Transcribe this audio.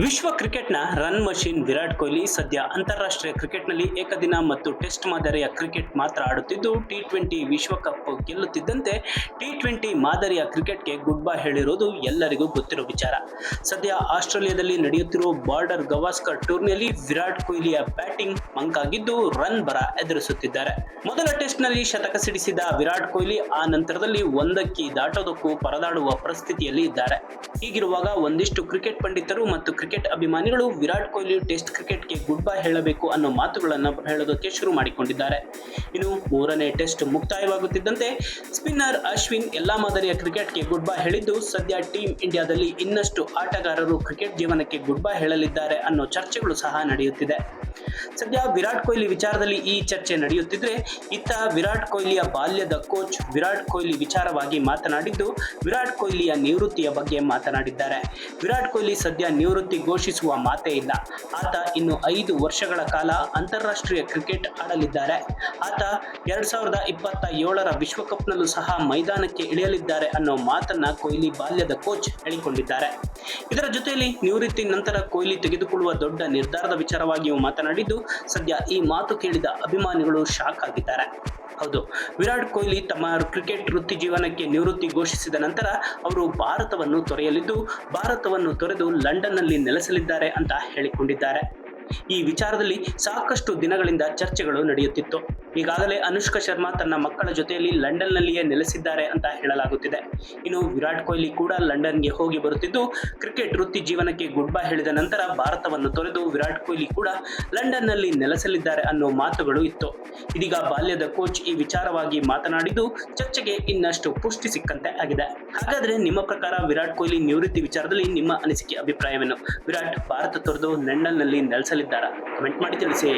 ವಿಶ್ವ ಕ್ರಿಕೆಟ್ನ run machine Virat Kohli ಸದ್ಯ ಅಂತಾರಾಷ್ಟ್ರೀಯ ಕ್ರಿಕೆಟ್ನಲ್ಲಿ ಏಕದಿನ ಮತ್ತು ಟೆಸ್ಟ್ ಮಾದರಿಯ ಕ್ರಿಕೆಟ್ ಮಾತ್ರ ಆಡುತ್ತಿದ್ದು ಟಿ ಟ್ವೆಂಟಿ ವಿಶ್ವಕಪ್ ಗೆಲ್ಲುತ್ತಿದ್ದಂತೆ ಟಿ ಟ್ವೆಂಟಿ ಮಾದರಿಯ ಕ್ರಿಕೆಟ್ಗೆ ಗುಡ್ ಬೈ ಹೇಳಿರುವುದು ಎಲ್ಲರಿಗೂ ಗೊತ್ತಿರೋ ವಿಚಾರ. ಸದ್ಯ ಆಸ್ಟ್ರೇಲಿಯಾದಲ್ಲಿ ನಡೆಯುತ್ತಿರುವ ಬಾರ್ಡರ್ ಗವಾಸ್ಕರ್ ಟೂರ್ನಿಯಲ್ಲಿ ವಿರಾಟ್ ಕೊಹ್ಲಿಯ ಬ್ಯಾಟಿಂಗ್ ಮಂಕಾಗಿದ್ದು, ರನ್ ಬರ ಎದುರಿಸುತ್ತಿದ್ದಾರೆ. ಮೊದಲ ಟೆಸ್ಟ್ನಲ್ಲಿ ಶತಕ ಸಿಡಿಸಿದ ವಿರಾಟ್ ಕೊಹ್ಲಿ ಆ ನಂತರದಲ್ಲಿ ಒಂದಕ್ಕಿ ದಾಟೋದಕ್ಕೂ ಪರದಾಡುವ ಪರಿಸ್ಥಿತಿಯಲ್ಲಿ ಇದ್ದಾರೆ ಹೀಗಿರುವಾಗ ಒಂದಿಷ್ಟು ಕ್ರಿಕೆಟ್ ಪಂಡಿತರು ಮತ್ತು ಕ್ರಿಕೆಟ್ ಅಭಿಮಾನಿಗಳು ವಿರಾಟ್ ಕೊಹ್ಲಿ ಟೆಸ್ಟ್ ಕ್ರಿಕೆಟ್ಗೆ ಗುಡ್ ಬೈ ಹೇಳಬೇಕು ಅನ್ನೋ ಮಾತುಗಳನ್ನು ಹೇಳೋದಕ್ಕೆ ಶುರು ಮಾಡಿಕೊಂಡಿದ್ದಾರೆ. ಇನ್ನು ಮೂರನೇ ಟೆಸ್ಟ್ ಮುಕ್ತಾಯವಾಗುತ್ತಿದ್ದಂತೆ ಸ್ಪಿನ್ನರ್ ಅಶ್ವಿನ್ ಎಲ್ಲಾ ಮಾದರಿಯ ಕ್ರಿಕೆಟ್ಗೆ ಗುಡ್ ಬೈ ಹೇಳಿದ್ದು, ಸದ್ಯ ಟೀಮ್ ಇಂಡಿಯಾದಲ್ಲಿ ಇನ್ನಷ್ಟು ಆಟಗಾರರು ಕ್ರಿಕೆಟ್ ಜೀವನಕ್ಕೆ ಗುಡ್ ಬೈ ಹೇಳಲಿದ್ದಾರೆ ಅನ್ನೋ ಚರ್ಚೆಗಳು ಸಹ ನಡೆಯುತ್ತಿದೆ. ಸದ್ಯ ವಿರಾಟ್ ಕೊಹ್ಲಿ ವಿಚಾರದಲ್ಲಿ ಈ ಚರ್ಚೆ ನಡೆಯುತ್ತಿದ್ರೆ, ಇತ್ತ ವಿರಾಟ್ ಕೊಹ್ಲಿಯ ಬಾಲ್ಯದ ಕೋಚ್ ವಿರಾಟ್ ಕೊಹ್ಲಿ ವಿಚಾರವಾಗಿ ಮಾತನಾಡಿದ್ದು, ವಿರಾಟ್ ಕೊಹ್ಲಿಯ ನಿವೃತ್ತಿಯ ಬಗ್ಗೆ ಮಾತನಾಡಿದ್ದಾರೆ. ವಿರಾಟ್ ಕೊಹ್ಲಿ ಸದ್ಯ ನಿವೃತ್ತಿ ಘೋಷಿಸುವ ಮಾತೇ ಇಲ್ಲ. ಆತ ಇನ್ನು ಐದು ವರ್ಷಗಳ ಕಾಲ ಅಂತಾರಾಷ್ಟ್ರೀಯ ಕ್ರಿಕೆಟ್ ಆಡಲಿದ್ದಾರೆ. ಆತ ಎರಡ್ ಸಾವಿರದ ಇಪ್ಪತ್ತ ಏಳರ ವಿಶ್ವಕಪ್ನಲ್ಲೂ ಸಹ ಮೈದಾನಕ್ಕೆ ಇಳಿಯಲಿದ್ದಾರೆ ಅನ್ನೋ ಮಾತನ್ನ ಕೊಹ್ಲಿ ಬಾಲ್ಯದ ಕೋಚ್ ಹೇಳಿಕೊಂಡಿದ್ದಾರೆ. ಇದರ ಜೊತೆಯಲ್ಲಿ ನಿವೃತ್ತಿ ನಂತರ ಕೊಹ್ಲಿ ತೆಗೆದುಕೊಳ್ಳುವ ದೊಡ್ಡ ನಿರ್ಧಾರದ ವಿಚಾರವಾಗಿಯೂ ಮಾತನಾಡಿದ್ದು ಸದ್ಯ ಈ ಮಾತು ಕೇಳಿದ ಅಭಿಮಾನಿಗಳು ಶಾಕ್ ಆಗಿದ್ದಾರೆ. ಹೌದು, ವಿರಾಟ್ ಕೊಹ್ಲಿ ತಮ್ಮ ಕ್ರಿಕೆಟ್ ವೃತ್ತಿ ಜೀವನಕ್ಕೆ ನಿವೃತ್ತಿ ಘೋಷಿಸಿದ ನಂತರ ಅವರು ಭಾರತವನ್ನು ತೊರೆಯಲಿದ್ದು, ಭಾರತವನ್ನು ತೊರೆದು ಲಂಡನ್ನಲ್ಲಿ ನೆಲೆಸಲಿದ್ದಾರೆ ಅಂತ ಹೇಳಿಕೊಂಡಿದ್ದಾರೆ. ಈ ವಿಚಾರದಲ್ಲಿ ಸಾಕಷ್ಟು ದಿನಗಳಿಂದ ಚರ್ಚೆಗಳು ನಡೆಯುತ್ತಿತ್ತು. ಈಗಾಗಲೇ ಅನುಷ್ಕಾ ಶರ್ಮಾ ತನ್ನ ಮಕ್ಕಳ ಜೊತೆಯಲ್ಲಿ ಲಂಡನ್ನಲ್ಲಿಯೇ ನೆಲೆಸಿದ್ದಾರೆ ಅಂತ ಹೇಳಲಾಗುತ್ತಿದೆ. ಇನ್ನು ವಿರಾಟ್ ಕೊಹ್ಲಿ ಕೂಡ ಲಂಡನ್ಗೆ ಹೋಗಿ ಬರುತ್ತಿದ್ದು, ಕ್ರಿಕೆಟ್ ವೃತ್ತಿ ಜೀವನಕ್ಕೆ ಗುಡ್ ಬೈ ಹೇಳಿದ ನಂತರ ಭಾರತವನ್ನು ತೊರೆದು ವಿರಾಟ್ ಕೊಹ್ಲಿ ಕೂಡ ಲಂಡನ್ನಲ್ಲಿ ನೆಲೆಸಲಿದ್ದಾರೆ ಅನ್ನೋ ಮಾತುಗಳು ಇತ್ತು. ಇದೀಗ ಬಾಲ್ಯದ ಕೋಚ್ ಈ ವಿಚಾರವಾಗಿ ಮಾತನಾಡಿದ್ದು, ಚರ್ಚೆಗೆ ಇನ್ನಷ್ಟು ಪುಷ್ಟಿ ಸಿಕ್ಕಂತೆ ಆಗಿದೆ. ಹಾಗಾದ್ರೆ ನಿಮ್ಮ ಪ್ರಕಾರ ವಿರಾಟ್ ಕೊಹ್ಲಿ ನಿವೃತ್ತಿ ವಿಚಾರದಲ್ಲಿ ನಿಮ್ಮ ಅನಿಸಿಕೆ, ಅಭಿಪ್ರಾಯವೇನು? ವಿರಾಟ್ ಭಾರತ ತೊರೆದು ಲಂಡನ್ನಲ್ಲಿ ನೆಲೆಸಲಿದ್ದಾರಾ ಕಮೆಂಟ್ ಮಾಡಿ ತಿಳಿಸಿ.